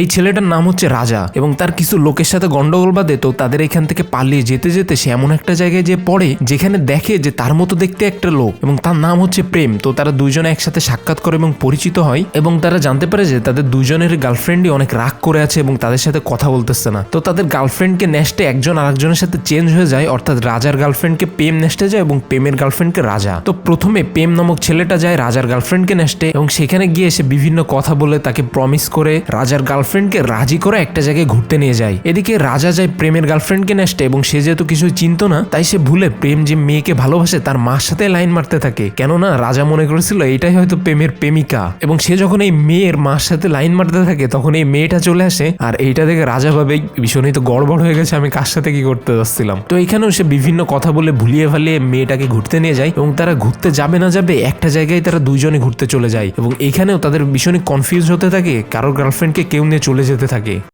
এই ছেলেটার নাম হচ্ছে রাজা এবং তার কিছু লোকের সাথে গন্ডগোল বাদে তো তাদের এখান থেকে পালিয়ে যেতে যেতে সে এমন একটা জায়গায় যে পড়ে যেখানে দেখে যে তার মতো দেখতে একটা লোক এবং তার নাম হচ্ছে প্রেম। তো তারা দুইজনে একসাথে সাক্ষাৎ করে এবং পরিচিত হয় এবং তারা জানতে পারে যে তাদের দুইজনের গার্লফ্রেন্ডই অনেক রাগ করে আছে এবং তাদের সাথে কথা বলতেছে না। তো তাদের গার্লফ্রেন্ডকে নেস্টে একজন আরেকজনের সাথে চেঞ্জ হয়ে যায়, অর্থাৎ রাজার গার্লফ্রেন্ডকে প্রেম নেস্টে যায় এবং প্রেমের গার্লফ্রেন্ডকে রাজা। তো প্রথমে প্রেম নামক ছেলেটা যায় রাজার গার্লফ্রেন্ডকে নেস্টে এবং সেখানে গিয়ে সে বিভিন্ন কথা বলে তাকে প্রমিস করে রাজার গার্লফ্রেন্ডকে রাজি করে একটা জায়গায় ঘুরতে নিয়ে যায়। এদিকে রাজা যায় প্রেমের গার্লফ্রেন্ডকে নেস্টে এবং সে যেহেতু কিছু চিনতো না, তাই সে ভুলে প্রেম যে মেয়েকে ভালোবাসে তার মার সাথে লাইন মারতে থাকে। কেননা রাজা মনে করেছিল এটাই হয়তো প্রেমের প্রেমিকা। এবং সে যখন এই মেয়ের মার সাথে লাইন মারতে থাকে, তখন এই মেয়েটা চলে আসে আর এইটা দেখে রাজা ভাবে ভীষণই তো গড়বড় হয়ে গেছে, আমি কার সাথে কি করতে যাচ্ছিলাম। তো এখানেও সে বিভিন্ন কথা বলে ভুলিয়ে ভালিয়ে মেয়েটাকে ঘুরতে নিয়ে যায় এবং তারা ঘুরতে যাবে না যাবে একটা জায়গায় তারা দুইজনে ঘুরতে চলে যায়। এবং এখানেও তাদের ভীষণই কনফিউজ হতে থাকে, কারোর গার্লফ্রেন্ডকে কেউ চলে যেতে থাকে।